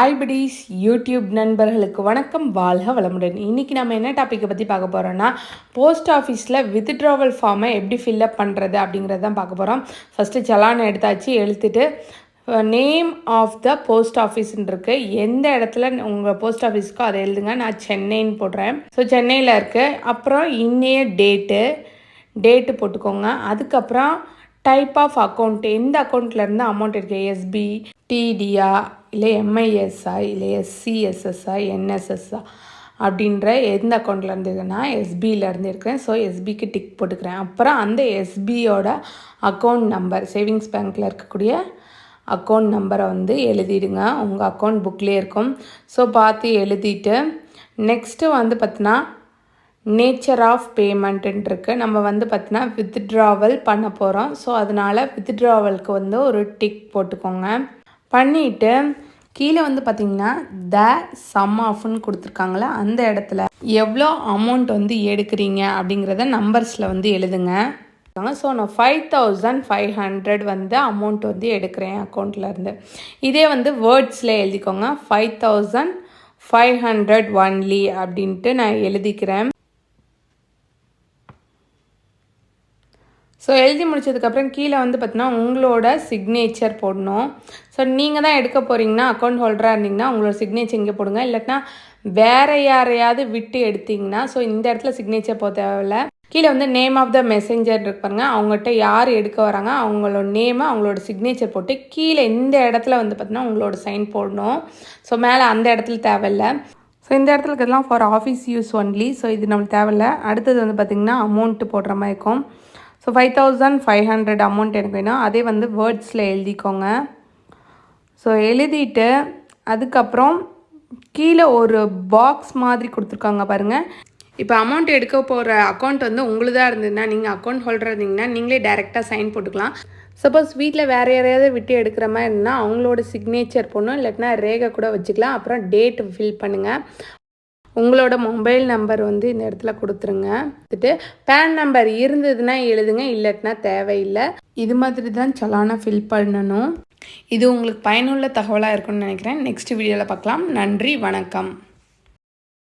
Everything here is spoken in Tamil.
ஹாய்படிஸ் யூடியூப் நண்பர்களுக்கு வணக்கம். வாழ்க வளமுடன். இன்றைக்கி நம்ம என்ன டாப்பிக்கை பற்றி பார்க்க போகிறோன்னா போஸ்ட் ஆஃபீஸில் வித்ட்ராவல் ஃபார்மை எப்படி ஃபில்அப் பண்ணுறது அப்படிங்கிறது தான் பார்க்க போகிறோம் ஃபஸ்ட்டு சலான் எடுத்தாச்சு எழுத்துட்டு நேம் ஆஃப் த போஸ்ட் ஆஃபீஸ்ன்னு இருக்குது எந்த இடத்துல உங்கள் போஸ்ட் ஆஃபீஸ்க்கோ அதை எழுதுங்க. நான் சென்னைன்னு போடுறேன். ஸோ சென்னையில் இருக்குது அப்புறம் இன்னைய டேட்டு டேட்டு போட்டுக்கோங்க. அதுக்கப்புறம் டைப் ஆஃப் அக்கௌண்ட் எந்த அக்கௌண்ட்லேருந்து அமௌண்ட் இருக்குது எஸ்பி டிடியா இல்லை எம்ஐஎஸ்ஆ இல்லை எஸ்சிஎஸ்எஸ்ஆ என்எஸ்எஸ்ஆ அப்படின்ற எந்த அக்கௌண்ட்டில் இருந்ததுன்னா எஸ்பியிலேருந்து இருக்கிறேன் ஸோ எஸ்பிக்கு டிக் போட்டுக்கிறேன். அப்புறம் அந்த எஸ்பியோட அக்கௌண்ட் நம்பர் சேவிங்ஸ் பேங்க்கில் இருக்கக்கூடிய அக்கௌண்ட் நம்பரை வந்து எழுதிடுங்க. உங்கள் அக்கௌண்ட் புக்லேயே இருக்கும். ஸோ பார்த்து எழுதிட்டு நெக்ஸ்ட்டு வந்து பார்த்தினா நேச்சர் ஆஃப் பேமெண்ட்டுன்னு இருக்குது நம்ம வந்து பார்த்தினா வித்ட்ராவல் பண்ண போகிறோம் ஸோ அதனால் வித்ட்ராவலுக்கு வந்து ஒரு டிக் போட்டுக்கோங்க. பண்ணிவிட்டு கீழே வந்து பார்த்திங்கன்னா த சம் ஆஃப்னு கொடுத்துருக்காங்களே அந்த இடத்துல எவ்வளோ அமௌண்ட் வந்து எடுக்கிறீங்க அப்படிங்கிறத நம்பர்ஸில் வந்து எழுதுங்க. ஸோ நான் ஃபைவ் தௌசண்ட் ஃபைவ் ஹண்ட்ரட் வந்து அமௌண்ட் வந்து எடுக்கிறேன் அக்கௌண்ட்லேருந்து இதே வந்து வேர்ட்ஸில் எழுதிக்கோங்க five thousand five hundred only அப்படின்ட்டு நான் எழுதிக்கிறேன். ஸோ எழுதி முடிச்சதுக்கப்புறம் கீழே வந்து பார்த்தீங்கன்னா உங்களோட சிக்னேச்சர் போடணும். ஸோ நீங்கள் தான் எடுக்க போகிறீங்கன்னா அக்கௌண்ட் ஹோல்டராக இருந்தீங்கன்னா உங்களோட சிக்னேச்சர் இங்கே போடுங்க. இல்லாட்டினா வேற யாரையாவது விட்டு எடுத்தீங்கன்னா ஸோ இந்த இடத்துல சிக்னேச்சர் போக தேவையில்ல. கீழே வந்து நேம் ஆஃப் த மெசேஞ்சர் இருப்பாங்க அவங்ககிட்ட யார் எடுக்க வராங்க அவங்களோட நேமை அவங்களோட சிக்னேச்சர் போட்டு கீழே இந்த இடத்துல வந்து பார்த்தீங்கன்னா உங்களோட சைன் போடணும். ஸோ மேலே அந்த இடத்துல தேவையில்ல. ஸோ இந்த இடத்துல இருக்கிறதுலாம் for office use only so இது நம்மளுக்கு தேவையில்ல. அடுத்தது வந்து பார்த்திங்கன்னா அமௌண்ட்டு போடுற மாதிரி இருக்கும். So five thousand five hundred amount எனக்கு வேணும். அதே வந்து வேர்ட்ஸில் எழுதிக்கோங்க. ஸோ எழுதிட்டு அதுக்கப்புறம் கீழே ஒரு பாக்ஸ் மாதிரி கொடுத்துருக்காங்க பாருங்கள் இப்போ அமௌண்ட் எடுக்க போகிற அக்கௌண்ட் வந்து உங்களுதாக இருந்ததுன்னா நீங்கள் அக்கௌண்ட் ஹோல்டர் இருந்தீங்கன்னா நீங்களே டேரெக்டாக சைன் போட்டுக்கலாம். சப்போஸ் வீட்டில் வேறு யாரையாவது விட்டு எடுக்கிற மாதிரி இருந்தால் அவங்களோட சிக்னேச்சர் போடணும் இல்லாட்டினா ரேகை கூட வச்சுக்கலாம். அப்புறம் டேட் ஃபில் பண்ணுங்கள் உங்களோட மொபைல் நம்பர் வந்து இந்த இடத்துல கொடுத்துருங்க. கொடுத்துட்டு பேன் நம்பர் இருந்ததுன்னா எழுதுங்க இல்லாட்டினா தேவையில்லை. இது மாதிரி தான் சலானாக ஃபில் பண்ணணும். இது உங்களுக்கு பயனுள்ள தகவலாக இருக்கும்னு நினைக்கிறேன். நெக்ஸ்ட் வீடியோவில் பார்க்கலாம். நன்றி வணக்கம்.